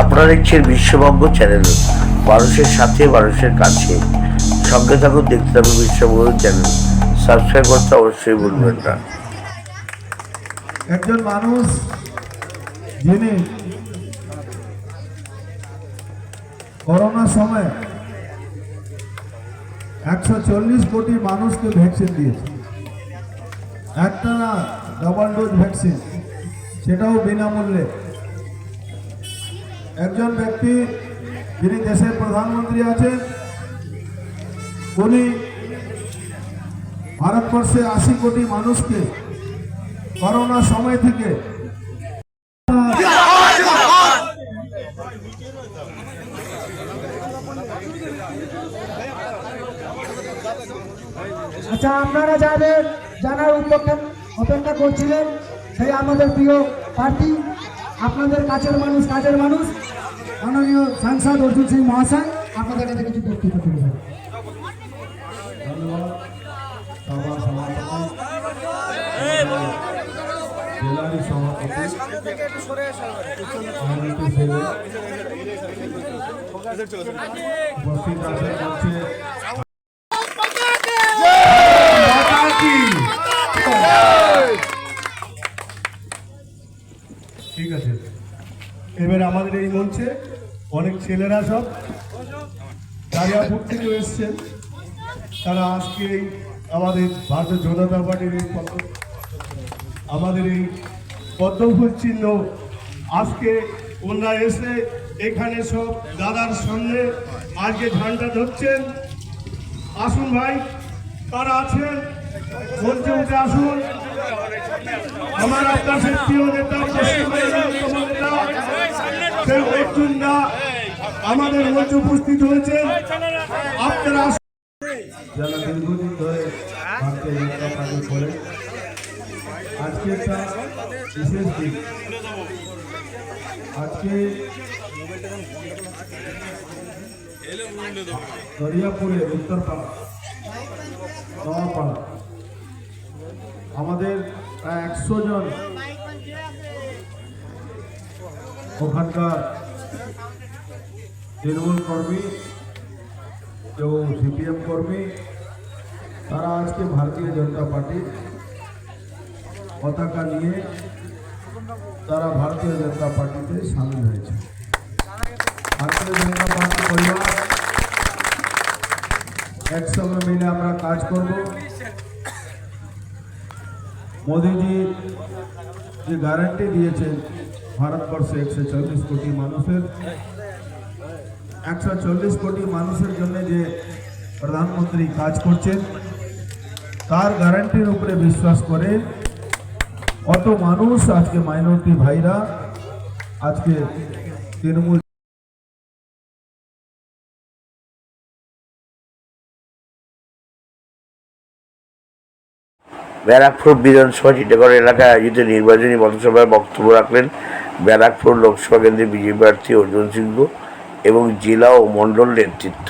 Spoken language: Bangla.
আপনারা দেখছেন বিশ্ববঙ্গ চ্যানেল, মানুষের সাথে, মানুষের কাছে। সঙ্গে থাকুন, দেখতে থাকুন বিশ্ববঙ্গ চ্যানেল। সাবস্ক্রাইব করতে অবশ্যই ভুলবেন না। একজন মানুষ যিনি করোনার সময় একশো চল্লিশ কোটি মানুষকে ভ্যাকসিন দিয়েছে। একটা না ডবল ডোজ ভ্যাকসিন সেটাও বিনামূল্যে। একজন ব্যক্তি যিনি দেশের প্রধানমন্ত্রী আছেন, উনি ভারতবর্ষে আশি কোটি মানুষকে করোনা সময় থেকে আচ্ছা আপনারা যাদের জানার উপেক্ষা করছিলেন, সেই আমাদের প্রিয় প্রার্থী আপনাদের কাছের মানুষ, কাজের মানুষ, মাননীয় সাংসদ অর্জুন সিং মহাশয়, আপনাদের কাছে কিছু বক্তব্য তুলে সেবে উপস্থিত আছেন মঞ্চে ঠিক আছে। এবার আমাদের এই মঞ্চে অনেক ছেলেরা সব দারিয়াপুর থেকে এসছেন। তারা আজকে আমাদের ভারতীয় জনতা পার্টির এই আমাদের এই পদ্মফুল চিহ্ন আজকে ওনারা এসে এখানে সব দাদার সামনে আজকে ঝান্ডা ধরছেন। আসুন ভাই। তারা আছেন? মঞ্চে উঠে আসুন। আমার আপনার প্রিয় নেতা অর্জুন দা আমাদের মঞ্চে উপস্থিত হয়েছেন। আপনারা। যারা দীর্ঘদিন ধরে ভারতীয় জনতা পার্টি করে আজকে একটা বিশেষ দিন। আজকে দরিয়াপুরে উত্তরপাড়া আমাদের একশো জন ওখানকার তৃণমূল কর্মী এবং সিপিএম কর্মী, তারা আজকে ভারতীয় জনতা পার্টির পতাকা নিয়ে তারা ভারতীয় জনতা পার্টিতে সামিল হয়েছে। ভারতীয় জনতা পার্টি পরিবার একসঙ্গে মিলে আমরা কাজ করব মোদিজি যে গ্যারান্টি দিয়েছেন ভারতবর্ষে একশো চল্লিশ কোটি মানুষের একশো চল্লিশ কোটি মানুষের জন্য যে প্রধানমন্ত্রী কাজ করছেন তার গ্যারান্টির উপরে বিশ্বাস করে কত মানুষ আজকে মাইনরিটি ভাইরা আজকে তৃণমূল ব্যারাকপুর বিধানসভা চিটাগড় এলাকায় আয়োজিত নির্বাচনী পথসভায় বক্তব্য রাখলেন ব্যারাকপুর লোকসভা কেন্দ্রের বিজেপি প্রার্থী অর্জুন সিংহ এবং জেলা ও মণ্ডল নেতৃত্ব।